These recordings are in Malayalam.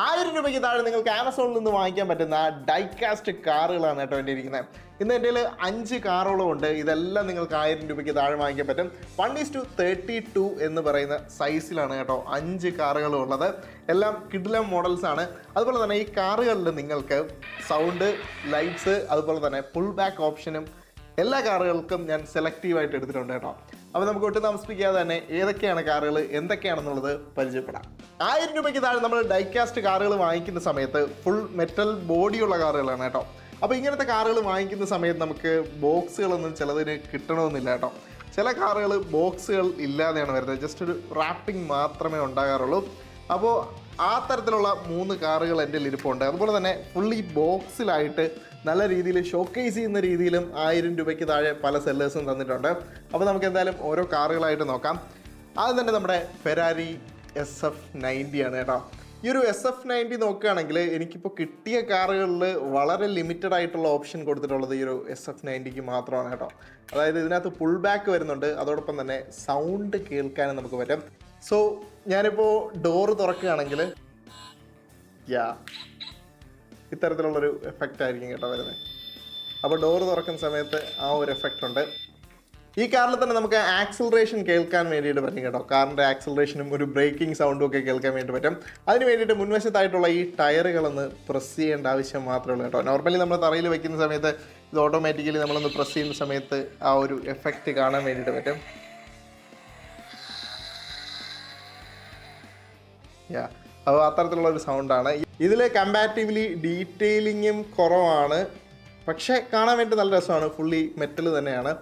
ആയിരം രൂപയ്ക്ക് താഴെ നിങ്ങൾക്ക് ആമസോണിൽ നിന്ന് വാങ്ങിക്കാൻ പറ്റുന്ന ഡൈകാസ്റ്റ് കാറുകളാണ് കേട്ടോ എന്റെ ഇരിക്കുന്നത് ഇന്ന് എന്റെ അഞ്ച് കാറുകളും ഉണ്ട്. ഇതെല്ലാം നിങ്ങൾക്ക് ആയിരം രൂപയ്ക്ക് താഴെ വാങ്ങിക്കാൻ പറ്റും. One is to thirty two എന്ന് പറയുന്ന സൈസിലാണ് കേട്ടോ അഞ്ച് കാറുകളും ഉള്ളത്. എല്ലാം കിഡിലം മോഡൽസ് ആണ്. അതുപോലെ തന്നെ ഈ കാറുകളിൽ നിങ്ങൾക്ക് സൗണ്ട് ലൈറ്റ്സ് അതുപോലെ തന്നെ പുൾ ബാക്ക് ഓപ്ഷനും എല്ലാ കാറുകൾക്കും ഞാൻ സെലക്റ്റീവായിട്ട് എടുത്തിട്ടുണ്ട് കേട്ടോ. അപ്പോൾ നമുക്ക് ഒട്ടും താമസിപ്പിക്കാതെ തന്നെ ഏതൊക്കെയാണ് കാറുകൾ എന്തൊക്കെയാണെന്നുള്ളത് പരിചയപ്പെടാം. ആയിരം രൂപയ്ക്ക് താഴെ നമ്മൾ ഡൈകാസ്റ്റ് കാറുകൾ വാങ്ങിക്കുന്ന സമയത്ത് ഫുൾ മെറ്റൽ ബോഡിയുള്ള കാറുകളാണ് കേട്ടോ. അപ്പോൾ ഇങ്ങനത്തെ കാറുകൾ വാങ്ങിക്കുന്ന സമയത്ത് നമുക്ക് ബോക്സുകളൊന്നും ചിലതിന് കിട്ടണമെന്നില്ല കേട്ടോ. ചില കാറുകൾ ബോക്സുകൾ ഇല്ലാതെയാണ് വരുന്നത്. ജസ്റ്റ് ഒരു റാപ്പിംഗ് മാത്രമേ ഉണ്ടാകാറുള്ളൂ. അപ്പോൾ ആ തരത്തിലുള്ള മൂന്ന് കാറുകൾ എന്റെ ഇരിപ്പുണ്ട്. അതുപോലെ തന്നെ ഫുള്ളി ബോക്സിലായിട്ട് നല്ല രീതിയിൽ ഷോക്കേസ് ചെയ്യുന്ന രീതിയിലും ആയിരം രൂപയ്ക്ക് താഴെ പല സെല്ലേഴ്സും തന്നിട്ടുണ്ട്. അപ്പോൾ നമുക്ക് എന്തായാലും ഓരോ കാറുകളായിട്ട് നോക്കാം. ആദ്യം തന്നെ നമ്മുടെ ഫെരാരി എസ് എഫ് നയന്റി ആണ് കേട്ടോ. ഈ ഒരു എസ് എഫ് നയന്റി നോക്കുകയാണെങ്കിൽ എനിക്കിപ്പോൾ കിട്ടിയ കാറുകളിൽ വളരെ ലിമിറ്റഡ് ആയിട്ടുള്ള ഓപ്ഷൻ കൊടുത്തിട്ടുള്ളത് ഈ ഒരു എസ് എഫ് നയന്റിക്ക് മാത്രമാണ് കേട്ടോ. അതായത് ഇതിനകത്ത് പുൾ ബാക്ക് വരുന്നുണ്ട്. അതോടൊപ്പം തന്നെ സൗണ്ട് കേൾക്കാനും നമുക്ക് പറ്റും. സോ ഞാനിപ്പോൾ ഡോറ് തുറക്കുകയാണെങ്കിൽ യാ ഇത്തരത്തിലുള്ളൊരു എഫക്റ്റ് ആയിരിക്കും കേട്ടോ വരുന്നത്. അപ്പോൾ ഡോറ് തുറക്കുന്ന സമയത്ത് ആ ഒരു എഫക്റ്റ് ഉണ്ട്. ഈ കാറിൽ തന്നെ നമുക്ക് ആക്സിലറേഷൻ കേൾക്കാൻ വേണ്ടിയിട്ട് പറ്റും കേട്ടോ. കാറിന്റെ ആക്സിലറേഷനും ഒരു ബ്രേക്കിംഗ് സൗണ്ടും ഒക്കെ കേൾക്കാൻ വേണ്ടി പറ്റും. അതിന് വേണ്ടിയിട്ട് മുൻവശത്തായിട്ടുള്ള ഈ ടയറുകളൊന്ന് പ്രസ് ചെയ്യേണ്ട ആവശ്യം മാത്രമേ ഉള്ളൂ കേട്ടോ. നോർമലി നമ്മൾ തറയിൽ വയ്ക്കുന്ന സമയത്ത് ഇത് ഓട്ടോമാറ്റിക്കലി നമ്മളൊന്ന് പ്രസ് ചെയ്യുന്ന സമയത്ത് ആ ഒരു എഫക്റ്റ് കാണാൻ വേണ്ടിയിട്ട് പറ്റും. യാ അപ്പോൾ അത്തരത്തിലുള്ള ഒരു സൗണ്ടാണ് ഇതിൽ കമ്പാരിറ്റീവ്ലി ഡീറ്റെയിലിങ്ങും കുറവാണ്. പക്ഷേ കാണാൻ വേണ്ടി നല്ല രസമാണ്. ഫുള്ളി മെറ്റൽ തന്നെയാണ്.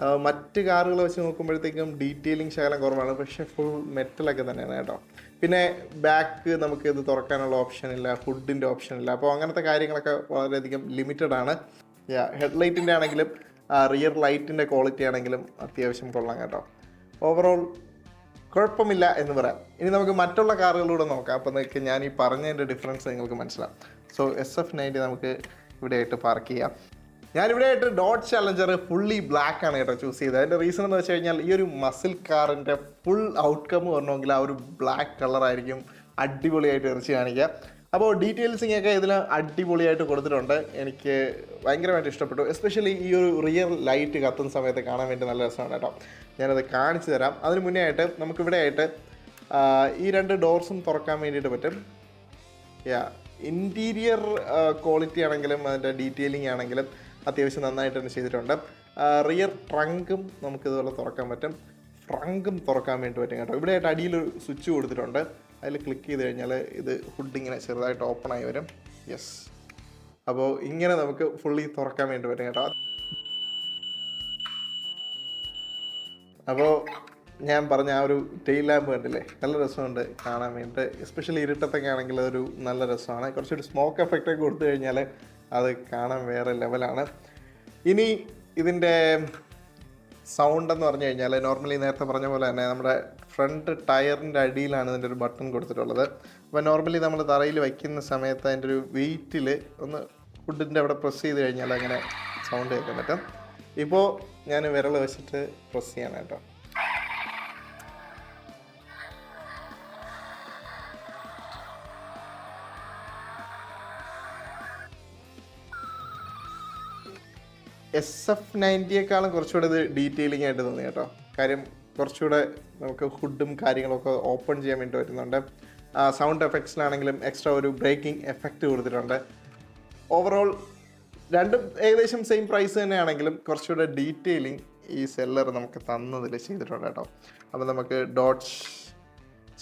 മറ്റ് കാറുകൾ വെച്ച് നോക്കുമ്പോഴത്തേക്കും ഡീറ്റെയിലിംഗ് ശകലം കുറവാണ്. പക്ഷേ ഫുൾ മെറ്റലൊക്കെ തന്നെയാണ് കേട്ടോ. പിന്നെ ബാക്ക് നമുക്ക് ഇത് തുറക്കാനുള്ള ഓപ്ഷൻ ഇല്ല ഫുഡിന്റെ ഓപ്ഷൻ ഇല്ല. അപ്പോൾ അങ്ങനത്തെ കാര്യങ്ങളൊക്കെ വളരെയധികം ലിമിറ്റഡ് ആണ്. ഹെഡ്ലൈറ്റിന്റെ ആണെങ്കിലും റിയർ ലൈറ്റിന്റെ ക്വാളിറ്റി ആണെങ്കിലും അത്യാവശ്യം കൊള്ളാം കേട്ടോ. ഓവറോൾ കുഴപ്പമില്ല എന്ന് പറയാം. ഇനി നമുക്ക് മറ്റുള്ള കാറുകളിലൂടെ നോക്കാം. അപ്പോൾ നിങ്ങൾക്ക് ഞാൻ ഈ പറഞ്ഞതിന്റെ ഡിഫറൻസ് നിങ്ങൾക്ക് മനസ്സിലാവും. സോ എസ് എഫ് നയന്റി നമുക്ക് ഇവിടെയായിട്ട് പാർക്ക് ചെയ്യാം. ഞാനിവിടെ ആയിട്ട് ഡോട്ട് ചലഞ്ചർ ഫുള്ളി ബ്ലാക്ക് ആണ് കേട്ടോ ചൂസ് ചെയ്തത്. അതിന്റെ റീസൺ എന്ന് വെച്ച് കഴിഞ്ഞാൽ ഈ ഒരു മസിൽ കാറിന്റെ ഫുൾ ഔട്ട്കം പറഞ്ഞെങ്കിൽ ആ ഒരു ബ്ലാക്ക് കളറായിരിക്കും അടിപൊളിയായിട്ട് ഇറച്ചി കാണിക്കുക. അപ്പോൾ ഡീറ്റെയിൽസിങ് ഒക്കെ ഇതിൽ അടിപൊളിയായിട്ട് കൊടുത്തിട്ടുണ്ട്. എനിക്ക് ഭയങ്കരമായിട്ട് ഇഷ്ടപ്പെട്ടു. എസ്പെഷ്യലി ഈ ഒരു റിയർ ലൈറ്റ് കത്തുന്ന സമയത്ത് കാണാൻ വേണ്ടി നല്ല രസമാണ് കേട്ടോ. ഞാനത് കാണിച്ചു തരാം. അതിന് മുന്നേ ആയിട്ട് നമുക്കിവിടെ ആയിട്ട് ഈ രണ്ട് ഡോർസും തുറക്കാൻ വേണ്ടിയിട്ട് പറ്റും. യാ ഇന്റീരിയർ ക്വാളിറ്റി ആണെങ്കിലും അതിന്റെ ഡീറ്റെയിലിംഗ് ആണെങ്കിലും അത്യാവശ്യം നന്നായിട്ട് തന്നെ ചെയ്തിട്ടുണ്ട്. റിയർ ട്രങ്കും നമുക്ക് ഇതുപോലെ തുറക്കാൻ പറ്റും. ട്രങ്കും തുറക്കാൻ വേണ്ടി പറ്റും കേട്ടോ. ഇവിടെ ആയിട്ട് അടിയിൽ ഒരു സ്വിച്ച് കൊടുത്തിട്ടുണ്ട്. അതിൽ ക്ലിക്ക് ചെയ്ത് കഴിഞ്ഞാൽ ഇത് ഹുഡ് ഇങ്ങനെ ചെറുതായിട്ട് ആയി വരും. യെസ് അപ്പോൾ ഇങ്ങനെ നമുക്ക് ഫുള്ളി തുറക്കാൻ വേണ്ടി പറ്റും കേട്ടോ. അപ്പോൾ ഞാൻ പറഞ്ഞ ആ ഒരു ടെയിൽ ലാമ്പ് കണ്ടില്ലേ? നല്ല രസമുണ്ട് കാണാൻ വേണ്ടിയിട്ട്. എസ്പെഷ്യലി ഇരുട്ടത്തൊക്കെ ആണെങ്കിൽ അതൊരു നല്ല രസമാണ്. കുറച്ചൊരു സ്മോക്ക് എഫക്റ്റൊക്കെ കൊടുത്തു കഴിഞ്ഞാൽ അത് കാണാൻ വേറെ ലെവലാണ്. ഇനി ഇതിന്റെ സൗണ്ട് എന്ന് പറഞ്ഞു കഴിഞ്ഞാൽ നോർമലി നേരത്തെ പറഞ്ഞ പോലെ തന്നെ നമ്മുടെ ഫ്രണ്ട് ടയറിന്റെ അടിയിലാണ് ഇതിന്റെ ഒരു ബട്ടൺ കൊടുത്തിട്ടുള്ളത്. അപ്പോൾ നോർമലി നമ്മൾ തറയിൽ വയ്ക്കുന്ന സമയത്ത് അതിന്റെ ഒരു വെയിറ്റിൽ ഒന്ന് ഫുഡിന്റെ അവിടെ പ്രസ് ചെയ്ത് കഴിഞ്ഞാൽ അങ്ങനെ സൗണ്ട് കേൾക്കാൻ പറ്റും. ഇപ്പോൾ ഞാൻ വിരൽ വെച്ചിട്ട് പ്രസ് ചെയ്യണം കേട്ടോ. എസ് എഫ് നയന്റിയേക്കാളും കുറച്ചുകൂടെ ഇത് ഡീറ്റെയിലിംഗ് ആയിട്ട് തോന്നി കേട്ടോ. കാര്യം കുറച്ചുകൂടെ നമുക്ക് ഹുഡും കാര്യങ്ങളൊക്കെ ഓപ്പൺ ചെയ്യാൻ വേണ്ടി വരുന്നുണ്ട് സൗണ്ട് എഫക്ട്സിലാണെങ്കിലും എക്സ്ട്രാ ഒരു ബ്രേക്കിംഗ് എഫക്റ്റ് കൊടുത്തിട്ടുണ്ട്. ഓവറോൾ രണ്ടും ഏകദേശം സെയിം പ്രൈസ് തന്നെയാണെങ്കിലും കുറച്ചുകൂടെ ഡീറ്റെയിലിംഗ് ഈ സെല്ലർ നമുക്ക് തന്നതിൽ ചെയ്തിട്ടുണ്ട് കേട്ടോ. അപ്പോൾ നമുക്ക് ഡോട്ട്സ്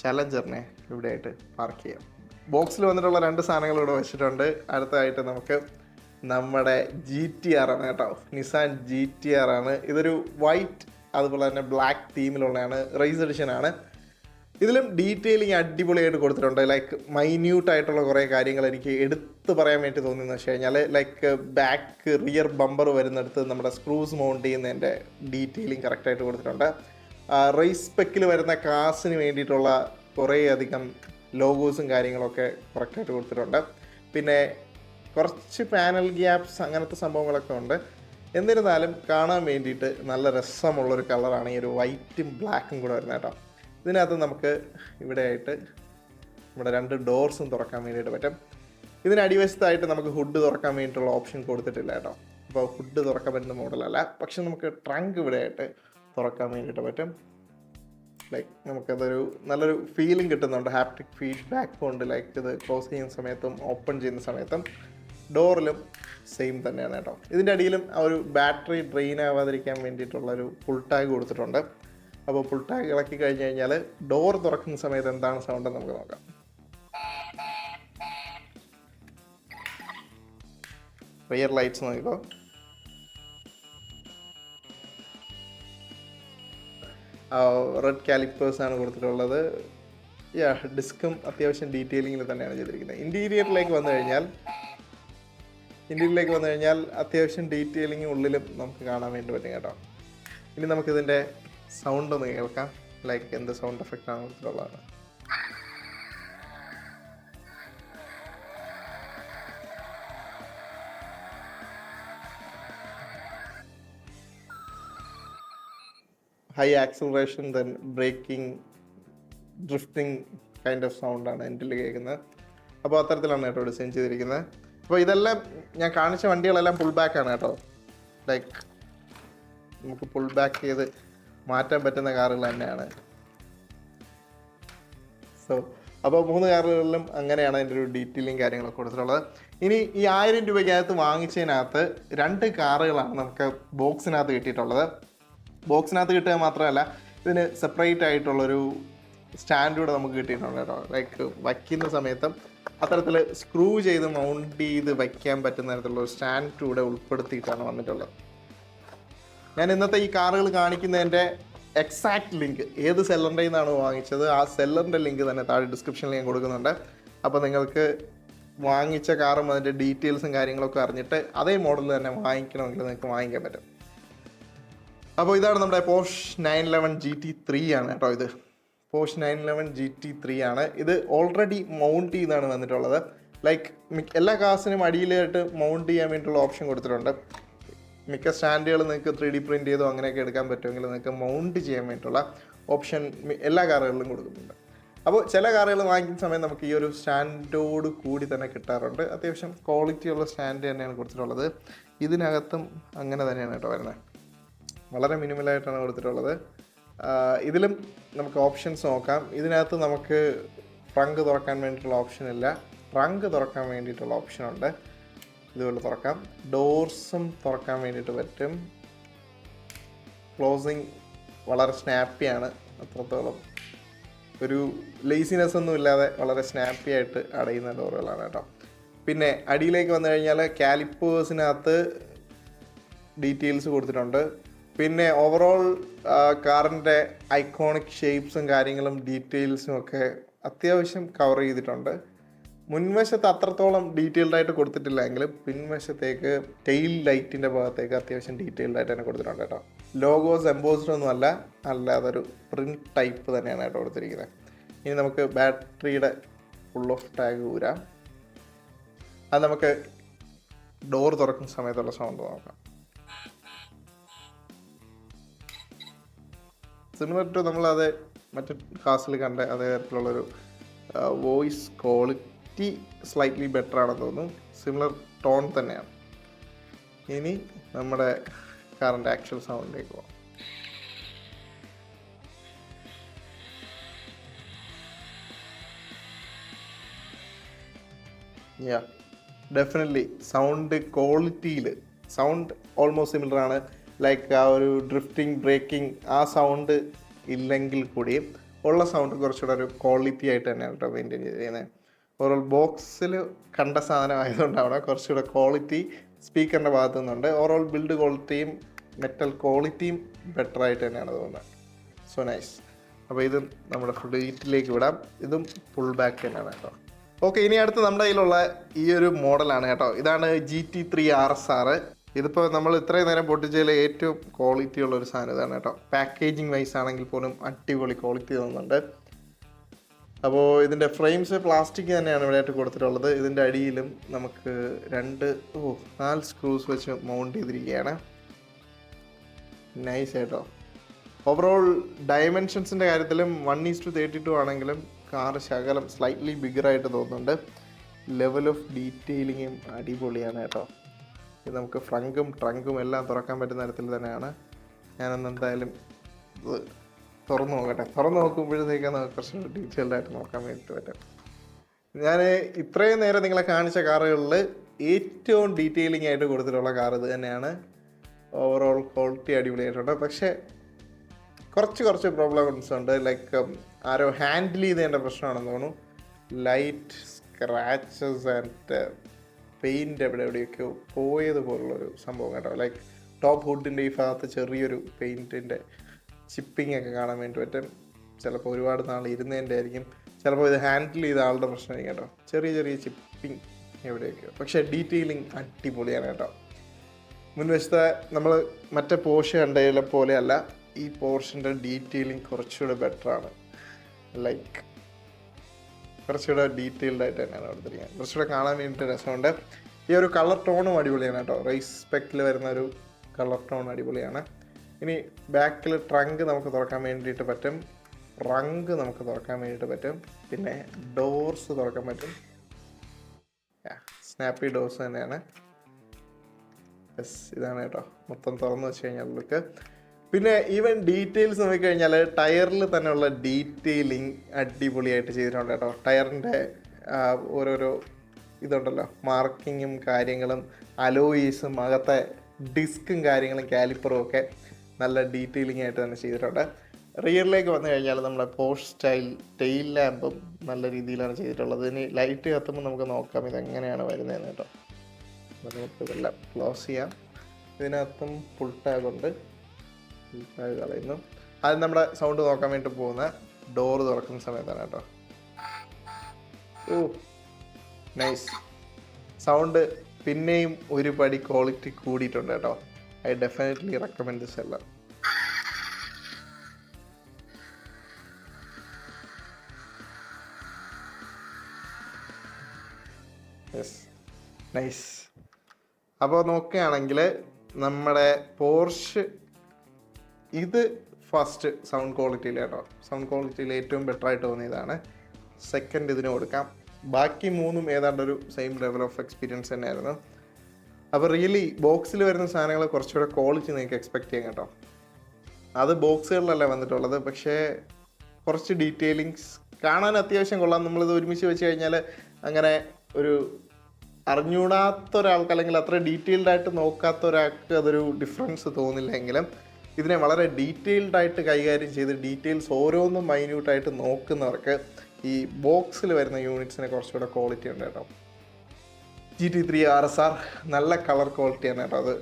ചലഞ്ചറിനെ ഇവിടെയായിട്ട് പാർക്ക് ചെയ്യാം. ബോക്സിൽ വന്നിട്ടുള്ള രണ്ട് സാധനങ്ങൾ ഇവിടെ വെച്ചിട്ടുണ്ട്. അടുത്തതായിട്ട് നമുക്ക് നമ്മുടെ ജി ടി ആർ ആണ് കേട്ടോ. നിസാൻ ജി ടി ആർ ആണ്. ഇതൊരു വൈറ്റ് അതുപോലെ തന്നെ ബ്ലാക്ക് തീമിലുള്ളതാണ് റൈസ് എഡിഷൻ ആണ്. ഇതിലും ഡീറ്റെയിലിംഗ് അടിപൊളിയായിട്ട് കൊടുത്തിട്ടുണ്ട്. ലൈക്ക് മൈന്യൂട്ട് ആയിട്ടുള്ള കുറേ കാര്യങ്ങൾ എനിക്ക് എടുത്തു പറയാൻ വേണ്ടി തോന്നിയെന്ന് വെച്ച് കഴിഞ്ഞാൽ ലൈക്ക് ബാക്ക് റിയർ ബമ്പർ വരുന്നിടത്ത് നമ്മുടെ സ്ക്രൂസ് മൗണ്ട് ചെയ്യുന്നതിന്റെ ഡീറ്റെയിലിംഗ് കറക്റ്റായിട്ട് കൊടുത്തിട്ടുണ്ട്. റേസ് പെക്കിൽ വരുന്ന കാസിന് വേണ്ടിയിട്ടുള്ള കുറേയധികം ലോഗോസും കാര്യങ്ങളൊക്കെ കറക്റ്റായിട്ട് കൊടുത്തിട്ടുണ്ട്. പിന്നെ കുറച്ച് പാനൽ ഗ്യാപ്സ് അങ്ങനത്തെ സംഭവങ്ങളൊക്കെ ഉണ്ട്. എന്നിരുന്നാലും കാണാൻ വേണ്ടിയിട്ട് നല്ല രസമുള്ളൊരു കളറാണ് ഈ ഒരു വൈറ്റും ബ്ലാക്കും കൂടെ വരുന്നത് കേട്ടോ. ഇതിനകത്ത് നമുക്ക് ഇവിടെ ആയിട്ട് നമ്മുടെ രണ്ട് ഡോർസും തുറക്കാൻ വേണ്ടിയിട്ട് പറ്റും. ഇതിന് അടിവശത്തായിട്ട് നമുക്ക് ഹുഡ് തുറക്കാൻ വേണ്ടിയിട്ടുള്ള ഓപ്ഷൻ കൊടുത്തിട്ടില്ല കേട്ടോ. അപ്പോൾ ഹുഡ് തുറക്കാൻ പറ്റുന്ന മോഡലല്ല പക്ഷെ നമുക്ക് ട്രങ്ക് ഇവിടെ ആയിട്ട് തുറക്കാൻ വേണ്ടിയിട്ട് പറ്റും. ലൈക്ക് നമുക്കതൊരു നല്ലൊരു ഫീലിംഗ് കിട്ടുന്നുണ്ട്. ഹാപ്റ്റിക് ഫീഡ്ബാക്ക് കൊണ്ട് ലൈക്ക് ഇത് ക്ലോസ് ചെയ്യുന്ന സമയത്തും ഓപ്പൺ ചെയ്യുന്ന സമയത്തും. ഡോറിലും സെയിം തന്നെയാണ് കേട്ടോ. ഇതിന്റെ അടിയിലും ആ ഒരു ബാറ്ററി ഡ്രെയിൻ ആവാതിരിക്കാൻ വേണ്ടിയിട്ടുള്ളൊരു ഫുൾ ടാഗ് കൊടുത്തിട്ടുണ്ട്. അപ്പോൾ ഫുൾ ടാഗ് ഇളക്കി കഴിഞ്ഞ് കഴിഞ്ഞാൽ ഡോർ തുറക്കുന്ന സമയത്ത് എന്താണ് സൗണ്ട് നമുക്ക് നോക്കാം. റിയർ ലൈറ്റ്സ് നോക്കിക്കോ. റെഡ് കാലിപ്പേഴ്സ് ആണ് കൊടുത്തിട്ടുള്ളത്. യാ ഡിസ്കും അത്യാവശ്യം ഡീറ്റെയിലിങ്ങിൽ തന്നെയാണ് ചെയ്തിരിക്കുന്നത്. ഇന്റീരിയറിലേക്ക് വന്നു കഴിഞ്ഞാൽ ഇന്റീരിയറിലേക്ക് വന്നു കഴിഞ്ഞാൽ അത്യാവശ്യം ഡീറ്റെയിലിംഗ് ഉള്ളിലും നമുക്ക് കാണാൻ വേണ്ടി പറ്റും കേട്ടോ. ഇനി നമുക്കിതിന്റെ സൗണ്ട് ഒന്ന് കേൾക്കാം. ലൈക്ക് എന്ത് സൗണ്ട് എഫക്റ്റ് ആണ് ഉള്ളതാണ്. High acceleration then braking drifting kind of സൗണ്ടാണ് എന്റെ കേൾക്കുന്നത്. അപ്പോൾ അത്തരത്തിലാണ് കേട്ടോ ഡിസൈൻ ചെയ്തിരിക്കുന്നത്. അപ്പോൾ ഇതെല്ലാം ഞാൻ കാണിച്ച വണ്ടികളെല്ലാം പുൾ ബാക്ക് ആണ് കേട്ടോ. ലൈക്ക് നമുക്ക് പുൾ ബാക്ക് ചെയ്ത് മാറ്റാൻ പറ്റുന്ന കാറുകൾ തന്നെയാണ്. സോ അപ്പോൾ മൂന്ന് കാറുകളിലും അങ്ങനെയാണ് അതിന്റെ ഒരു ഡീറ്റെയിലും കാര്യങ്ങളൊക്കെ കൊടുത്തിട്ടുള്ളത്. ഇനി ഈ ആയിരം രൂപയ്ക്കകത്ത് വാങ്ങിച്ചതിനകത്ത് രണ്ട് കാറുകളാണ് നമുക്ക് ബോക്സിനകത്ത് കിട്ടിയിട്ടുള്ളത്. ബോക്സിനകത്ത് കിട്ടുക മാത്രമല്ല ഇതിന് സെപ്പറേറ്റ് ആയിട്ടുള്ളൊരു സ്റ്റാൻഡ് കൂടെ നമുക്ക് കിട്ടിയിട്ടുണ്ട് കേട്ടോ. ലൈക്ക് വയ്ക്കുന്ന സമയത്തും അത്തരത്തിൽ സ്ക്രൂ ചെയ്ത് മൗണ്ട് ചെയ്ത് വയ്ക്കാൻ പറ്റുന്ന തരത്തിലുള്ള ഒരു സ്റ്റാൻഡ് കൂടെ ഉൾപ്പെടുത്തിയിട്ടാണ് വന്നിട്ടുള്ളത്. ഞാൻ ഇന്നത്തെ ഈ കാറുകൾ കാണിക്കുന്നതിന്റെ എക്സാക്ട് ലിങ്ക് ഏത് സെല്ലറിന്റെ നിന്നാണ് വാങ്ങിച്ചത് ആ സെല്ലറിന്റെ ലിങ്ക് തന്നെ താഴെ ഡിസ്ക്രിപ്ഷനിൽ ഞാൻ കൊടുക്കുന്നുണ്ട്. അപ്പോൾ നിങ്ങൾക്ക് വാങ്ങിച്ച കാറും അതിന്റെ ഡീറ്റെയിൽസും കാര്യങ്ങളൊക്കെ അറിഞ്ഞിട്ട് അതേ മോഡൽ തന്നെ വാങ്ങിക്കണമെങ്കിൽ നിങ്ങൾക്ക് വാങ്ങിക്കാൻ പറ്റും. അപ്പോൾ ഇതാണ് നമ്മുടെ Porsche nine eleven G T three ആണ് കേട്ടോ ഇത്. Porsche nine eleven G T three ആണ്. ഇത് ഓൾറെഡി മൗണ്ട് ചെയ്താണ് വന്നിട്ടുള്ളത്. ലൈക്ക് എല്ലാ കാസിനും അടിയിലായിട്ട് മൗണ്ട് ചെയ്യാൻ വേണ്ടിയിട്ടുള്ള ഓപ്ഷൻ കൊടുത്തിട്ടുണ്ട്. മിക്ക സ്റ്റാൻഡുകൾ നിങ്ങൾക്ക് ത്രീ ഡി പ്രിന്റ് ചെയ്തോ അങ്ങനെയൊക്കെ എടുക്കാൻ പറ്റുമെങ്കിൽ നിങ്ങൾക്ക് മൗണ്ട് ചെയ്യാൻ വേണ്ടിയിട്ടുള്ള ഓപ്ഷൻ എല്ലാ കാറുകളിലും കൊടുക്കുന്നുണ്ട്. അപ്പോൾ ചില കാറുകൾ വാങ്ങിക്കുന്ന സമയം നമുക്ക് ഈ ഒരു സ്റ്റാൻഡോട് കൂടി തന്നെ കിട്ടാറുണ്ട്. അത്യാവശ്യം ക്വാളിറ്റിയുള്ള സ്റ്റാൻഡ് തന്നെയാണ് കൊടുത്തിട്ടുള്ളത്. ഇതിനകത്തും അങ്ങനെ തന്നെയാണ് കേട്ടോ വരുന്നത്. വളരെ മിനിമലായിട്ടാണ് കൊടുത്തിട്ടുള്ളത്. ഇതിലും നമുക്ക് ഓപ്ഷൻസ് നോക്കാം. ഇതിനകത്ത് നമുക്ക് ട്രങ്ക് തുറക്കാൻ വേണ്ടിയിട്ടുള്ള ഓപ്ഷൻ ഇല്ല. ട്രങ്ക് തുറക്കാൻ വേണ്ടിയിട്ടുള്ള ഓപ്ഷൻ ഉണ്ട്. ഇതുപോലെ തുറക്കാം. ഡോർസും തുറക്കാൻ വേണ്ടിയിട്ട് പറ്റും. ക്ലോസിങ് വളരെ സ്നാപ്പിയാണ് അത്രത്തോളം ഒരു ലേസിനെസ് ഒന്നും ഇല്ലാതെ വളരെ സ്നാപ്പി ആയിട്ട് അടയുന്ന ഡോറുകളാണ് കേട്ടോ. പിന്നെ അടിയിലേക്ക് വന്നു കഴിഞ്ഞാൽ കാലിപ്പേഴ്സിനകത്ത് ഡീറ്റെയിൽസ് കൊടുത്തിട്ടുണ്ട്. പിന്നെ ഓവറോൾ കാറിന്റെ ഐക്കോണിക് ഷേപ്സും കാര്യങ്ങളും ഡീറ്റെയിൽസും ഒക്കെ അത്യാവശ്യം കവർ ചെയ്തിട്ടുണ്ട്. മുൻവശത്ത് അത്രത്തോളം ഡീറ്റെയിൽഡ് ആയിട്ട് കൊടുത്തിട്ടില്ല എങ്കിലും പിൻവശത്തേക്ക് ടെയിൽ ലൈറ്റിന്റെ ഭാഗത്തേക്ക് അത്യാവശ്യം ഡീറ്റെയിൽഡ് ആയിട്ട് തന്നെ കൊടുത്തിട്ടുണ്ട് കേട്ടോ. ലോഗോസ് എംബോസ്ഡ് ഒന്നും അല്ല അല്ലാതെ ഒരു പ്രിന്റ് ടൈപ്പ് തന്നെയാണ് കേട്ടോ കൊടുത്തിരിക്കുന്നത്. ഇനി നമുക്ക് ബാറ്ററിയുടെ ഫുൾ ഓഫ് ടാഗ് ഊരാം. അത് നമുക്ക് ഡോർ തുറക്കുന്ന സമയത്തുള്ള സൗണ്ട് നോക്കാം. സിമിലർ ടു നമ്മളത് മറ്റു ക്ലാസ്സിൽ കണ്ട അതേ തരത്തിലുള്ളൊരു വോയിസ് ക്വാളിറ്റി സ്ലൈറ്റ്ലി ബെറ്റർ ആണെന്ന് തോന്നുന്നു. സിമിലർ ടോൺ തന്നെയാണ്. ഇനി നമ്മുടെ കാറിന്റെ ആക്ച്വൽ സൗണ്ടിലേക്ക് പോകാം യാ ഡെഫിനറ്റ്ലി സൗണ്ട് ക്വാളിറ്റിയിൽ സൗണ്ട് ഓൾമോസ്റ്റ് സിമിലർ ആണ്. ലൈക്ക് ആ ഒരു ഡ്രിഫ്റ്റിംഗ് ബ്രേക്കിംഗ് ആ സൗണ്ട് ഇല്ലെങ്കിൽ കൂടിയും ഉള്ള സൗണ്ട് കുറച്ചുകൂടെ ഒരു ക്വാളിറ്റി ആയിട്ട് തന്നെയാണ് കേട്ടോ മെയിന്റെയിൻ ചെയ്യുന്നത് ഓവറോൾ ബോക്സിൽ കണ്ട സാധനം ആയതുകൊണ്ടാണ് കുറച്ചുകൂടെ ക്വാളിറ്റി സ്പീക്കറിന്റെ ഭാഗത്തു നിന്നുണ്ട് ഓവറോൾ ബിൽഡ് ക്വാളിറ്റിയും മെറ്റൽ ക്വാളിറ്റിയും ബെറ്റർ ആയിട്ട് തന്നെയാണ് തോന്നുന്നത് സോ നൈസ് അപ്പോൾ ഇതും നമ്മുടെ ഹീറ്റിലേക്ക് വിടാം. ഇതും ഫുൾ ബാക്ക് തന്നെയാണ് കേട്ടോ. ഓക്കെ ഇനി അടുത്ത് നമ്മുടെ കയ്യിലുള്ള ഈ ഒരു മോഡലാണ് കേട്ടോ. ഇതാണ് G T three R S ആറ് ഇതിപ്പോൾ നമ്മൾ ഇത്രയും നേരം പൊട്ടിച്ചതിൽ ഏറ്റവും ക്വാളിറ്റി ഉള്ള ഒരു സാധനം ഇതാണ് കേട്ടോ. പാക്കേജിങ് വൈസ് ആണെങ്കിൽ പോലും അടിപൊളി ക്വാളിറ്റി തോന്നുന്നുണ്ട് അപ്പോൾ ഇതിന്റെ ഫ്രെയിംസ് പ്ലാസ്റ്റിക് തന്നെയാണ് ഇവിടെ ആയിട്ട് കൊടുത്തിട്ടുള്ളത്. ഇതിന്റെ അടിയിലും നമുക്ക് രണ്ട് ഓ നാല് സ്ക്രൂസ് വെച്ച് മൗണ്ട് ചെയ്തിരിക്കുകയാണ്. നൈസ് കേട്ടോ ഓവറോൾ ഡയമെൻഷൻസിന്റെ കാര്യത്തിലും one is to thirty two ആണെങ്കിലും കാർ ശകലം സ്ലൈറ്റ്ലി ബിഗറായിട്ട് തോന്നുന്നുണ്ട്. ലെവൽ ഓഫ് ഡീറ്റെയിലിങ്ങും അടിപൊളിയാണ് കേട്ടോ. ഇത് നമുക്ക് ഫ്രങ്കും ട്രങ്കും എല്ലാം തുറക്കാൻ പറ്റുന്ന തരത്തിൽ തന്നെയാണ്. ഞാനൊന്ന് എന്തായാലും ഇത് തുറന്നു നോക്കട്ടെ. തുറന്നു നോക്കുമ്പോഴത്തേക്കാണ് നമുക്ക് കുറച്ചുകൂടി ഡീറ്റെയിൽഡ് നോക്കാൻ വേണ്ടിയിട്ട് പറ്റും. ഞാൻ ഇത്രയും നേരം നിങ്ങളെ കാണിച്ച കാറുകളിൽ ഏറ്റവും ഡീറ്റെയിലിംഗ് ആയിട്ട് കൊടുത്തിട്ടുള്ള കാർ ഇത് തന്നെയാണ്. ഓവറോൾ ക്വാളിറ്റി അടിപൊളിയായിട്ടുണ്ട്. പക്ഷേ കുറച്ച് കുറച്ച് പ്രോബ്ലംസ് ഉണ്ട്. ലൈക്ക് ആരോ ഹാൻഡിൽ ചെയ്തതിന്റെ പ്രശ്നമാണെന്ന് തോന്നുന്നു. ലൈറ്റ് സ്ക്രാച്ചസ് ആൻഡ് പെയിന്റ് എവിടെ എവിടെയൊക്കെ പോയതുപോലുള്ളൊരു സംഭവം കേട്ടോ. ലൈക്ക് ടോപ്പ് ഹുഡിന്റെ ഈ ഭാഗത്ത് ചെറിയൊരു പെയിന്റിന്റെ ചിപ്പിംഗ് ഒക്കെ കാണാൻ വേണ്ടി പറ്റും. ചിലപ്പോൾ ഒരുപാട് നാൾ ഇരുന്നതിന്റെ ആയിരിക്കും. ചിലപ്പോൾ ഇത് ഹാൻഡിൽ ചെയ്ത ആളുടെ പ്രശ്നമായിരിക്കും കേട്ടോ. ചെറിയ ചെറിയ ചിപ്പിംഗ് എവിടെയൊക്കെയോ പക്ഷേ ഡീറ്റെയിലിംഗ് അടിപൊളിയാണ് കേട്ടോ. മുൻവശത്തെ നമ്മൾ മറ്റേ പോർഷൻ കണ്ടതിലെ പോലെയല്ല ഈ പോർഷന്റെ ഡീറ്റെയിലിംഗ് കുറച്ചുകൂടെ ബെറ്ററാണ് ലൈക്ക് കുറച്ചുകൂടെ ഡീറ്റെയിൽഡ് ആയിട്ട് തന്നെയാണ് കൊടുത്തിരിക്കുന്നത് കുറച്ചുകൂടെ കാണാൻ വേണ്ടിയിട്ട് രസമുണ്ട്. ഈ ഒരു കളർ ടോണും അടിപൊളിയാണ് കേട്ടോ. റൈസ് സ്പെക്റ്റിൽ വരുന്ന ഒരു കളർ ടോൺ അടിപൊളിയാണ്. ഇനി ബാക്കിൽ ട്രങ്ക് നമുക്ക് തുറക്കാൻ വേണ്ടിയിട്ട് പറ്റും. റങ്ക് നമുക്ക് തുറക്കാൻ വേണ്ടിയിട്ട് പറ്റും. പിന്നെ ഡോർസ് തുറക്കാൻ പറ്റും. സ്നാപ്പി ഡോർസ് തന്നെയാണ്. ഇതാണ് കേട്ടോ. മൊത്തം തുറന്നു വെച്ച് കഴിഞ്ഞാൽ ലുക്ക് പിന്നെ ഈവൻ ഡീറ്റെയിൽസ് നോക്കിക്കഴിഞ്ഞാൽ ടയറിൽ തന്നെയുള്ള ഡീറ്റെയിലിംഗ് അടിപൊളിയായിട്ട് ചെയ്തിട്ടുണ്ട് കേട്ടോ. ടയറിന്റെ ഓരോരോ ഇതുണ്ടല്ലോ. മാർക്കിങ്ങും കാര്യങ്ങളും അലോയീസും അകത്തെ ഡിസ്കും കാര്യങ്ങളും കാലിപ്പറും ഒക്കെ നല്ല ഡീറ്റെയിലിംഗ് ആയിട്ട് തന്നെ ചെയ്തിട്ടുണ്ട്. റിയറിലേക്ക് വന്നു കഴിഞ്ഞാൽ നമ്മുടെ പോസ്റ്റ് സ്റ്റൈൽ ടെയിൽ ലാമ്പും നല്ല രീതിയിലാണ് ചെയ്തിട്ടുള്ളത്. ഇനി ലൈറ്റ് കത്തുമ്പോൾ നമുക്ക് നോക്കാം ഇതെങ്ങനെയാണ് വരുന്നതെന്ന് കേട്ടോ. നമുക്ക് ഇതെല്ലാം ക്ലോസ് ചെയ്യാം. ഇതിനകത്തും ഫുൾ ടാഗ് ഉണ്ട്. കളയുന്നു അത് നമ്മുടെ സൗണ്ട് നോക്കാൻ വേണ്ടി പോകുന്ന ഡോർ തുറക്കുന്ന സമയത്താണ് കേട്ടോ. ഓ നൈസ് സൗണ്ട് പിന്നെയും ഒരു പടി ക്വാളിറ്റി കൂടിയിട്ടുണ്ട് കേട്ടോ. ഐ ഡെഫിനറ്റ്ലി റെക്കമെൻഡ് ദിസ് എല്ലാം. യെസ് നൈസ് അപ്പോൾ നോക്കുകയാണെങ്കിൽ നമ്മുടെ പോർഷ് ഇത് ഫസ്റ്റ് സൗണ്ട് ക്വാളിറ്റിയിൽ കേട്ടോ സൗണ്ട് ക്വാളിറ്റിയിൽ ഏറ്റവും ബെറ്റർ ആയിട്ട് തോന്നിയതാണ്. സെക്കൻഡ് ഇതിന് കൊടുക്കാം. ബാക്കി മൂന്നും ഏതാണ്ട് ഒരു സെയിം ലെവൽ ഓഫ് എക്സ്പീരിയൻസ് തന്നെയായിരുന്നു. അപ്പോൾ റിയലി ബോക്സിൽ വരുന്ന സാധനങ്ങൾ കുറച്ചുകൂടെ ക്വാളിറ്റി നിങ്ങൾക്ക് എക്സ്പെക്ട് ചെയ്യാം കേട്ടോ. അത് ബോക്സുകളിലല്ല വന്നിട്ടുള്ളത്. പക്ഷേ കുറച്ച് ഡീറ്റെയിലിങ്സ് കാണാൻ അത്യാവശ്യം കൊള്ളാം. നമ്മളിത് ഒരുമിച്ച് വെച്ച് കഴിഞ്ഞാൽ അങ്ങനെ ഒരു അറിഞ്ഞൂടാത്ത ഒരാൾക്ക് അല്ലെങ്കിൽ അത്ര ഡീറ്റെയിൽഡ് ആയിട്ട് നോക്കാത്ത ഒരാൾക്ക് അതൊരു ഡിഫറൻസ് തോന്നില്ലെങ്കിലും ഇതിനെ വളരെ ഡീറ്റെയിൽഡ് ആയിട്ട് കൈകാര്യം ചെയ്ത് ഡീറ്റെയിൽസ് ഓരോന്നും മൈന്യൂട്ടായിട്ട് നോക്കുന്നവർക്ക് ഈ ബോക്സിൽ വരുന്ന യൂണിറ്റ്സിന് കുറച്ചുകൂടെ ക്വാളിറ്റി ഉണ്ട് കേട്ടോ. G T three R S R നല്ല കളർ ക്വാളിറ്റിയാണ് കേട്ടോ അത്.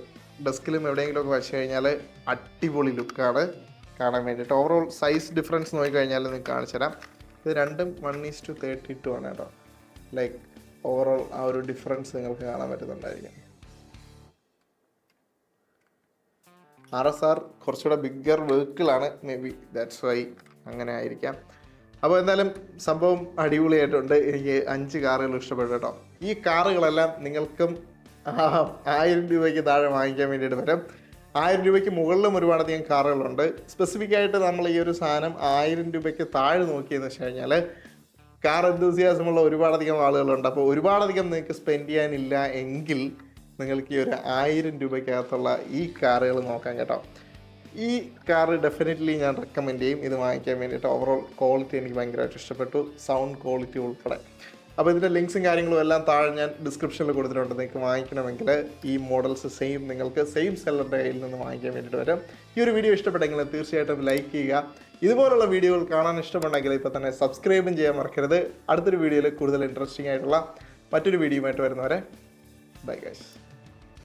ഡെസ്കിലും എവിടെയെങ്കിലുമൊക്കെ വെച്ച് കഴിഞ്ഞാൽ അടിപൊളി ലുക്കാണ് കാണാൻ വേണ്ടിയിട്ട്. ഓവറോൾ സൈസ് ഡിഫറൻസ് നോക്കിക്കഴിഞ്ഞാൽ നിങ്ങൾക്ക് കാണിച്ചു തരാം. ഇത് രണ്ടും one is to thirty two ആണ് കേട്ടോ. ലൈക്ക് ഓവറോൾ ആ ഒരു ഡിഫറൻസ് നിങ്ങൾക്ക് കാണാൻ പറ്റുന്നുണ്ടായിരിക്കും. ആർ എസ് ആർ കുറച്ചുകൂടെ ബിഗ്ഗർ വെഹിക്കിളാണ് മേ ബി ദാറ്റ്സ് വൈ അങ്ങനെ ആയിരിക്കാം. അപ്പോൾ എന്തായാലും സംഭവം അടിപൊളിയായിട്ടുണ്ട്. എനിക്ക് അഞ്ച് കാറുകൾ ഇഷ്ടപ്പെട്ടു കേട്ടോ. ഈ കാറുകളെല്ലാം നിങ്ങൾക്കും ആയിരം രൂപയ്ക്ക് താഴെ വാങ്ങിക്കാൻ വേണ്ടിയിട്ട് വരും. ആയിരം രൂപയ്ക്ക് മുകളിലും ഒരുപാടധികം കാറുകളുണ്ട്. സ്പെസിഫിക് ആയിട്ട് നമ്മൾ ഈ ഒരു സാധനം ആയിരം രൂപയ്ക്ക് താഴെ നോക്കിയെന്ന് വെച്ച് കഴിഞ്ഞാൽ കാർ എന്തൂസിയാസമുള്ള ഒരുപാടധികം ആളുകളുണ്ട്. അപ്പോൾ ഒരുപാടധികം നിങ്ങൾക്ക് സ്പെൻഡ് ചെയ്യാനില്ല എങ്കിൽ നിങ്ങൾക്ക് ഈ ഒരു ആയിരം രൂപയ്ക്കകത്തുള്ള ഈ കാറുകൾ നോക്കാം കേട്ടോ. ഈ കാർ ഡെഫിനറ്റ്ലി ഞാൻ റെക്കമെൻഡ് ചെയ്യും. ഇത് വാങ്ങിക്കാൻ വേണ്ടിയിട്ട് ഓവറോൾ ക്വാളിറ്റി എനിക്ക് ഭയങ്കരമായിട്ട് ഇഷ്ടപ്പെട്ടു. സൗണ്ട് ക്വാളിറ്റി ഉൾപ്പെടെ. അപ്പോൾ ഇതിന്റെ ലിങ്ക്സും കാര്യങ്ങളും എല്ലാം താഴെ ഞാൻ ഡിസ്ക്രിപ്ഷനിൽ കൊടുത്തിട്ടുണ്ട്. നിങ്ങൾക്ക് വാങ്ങിക്കണമെങ്കിൽ ഈ മോഡൽസ് സെയിം നിങ്ങൾക്ക് സെയിം സെല്ലറിന്റെ കയ്യിൽ നിന്ന് വാങ്ങിക്കാൻ വേണ്ടിയിട്ട് വരും. ഈ ഒരു വീഡിയോ ഇഷ്ടപ്പെട്ടെങ്കിൽ തീർച്ചയായിട്ടും ലൈക്ക് ചെയ്യുക. ഇതുപോലുള്ള വീഡിയോകൾ കാണാൻ ഇഷ്ടമുണ്ടെങ്കിൽ ഇപ്പോൾ തന്നെ സബ്സ്ക്രൈബും ചെയ്യാൻ മറക്കരുത്. അടുത്തൊരു വീഡിയോയിൽ കൂടുതൽ ഇൻട്രസ്റ്റിംഗ് ആയിട്ടുള്ള മറ്റൊരു വീഡിയോയുമായിട്ട് വരുന്നവരെ ബൈ ഗൈസ്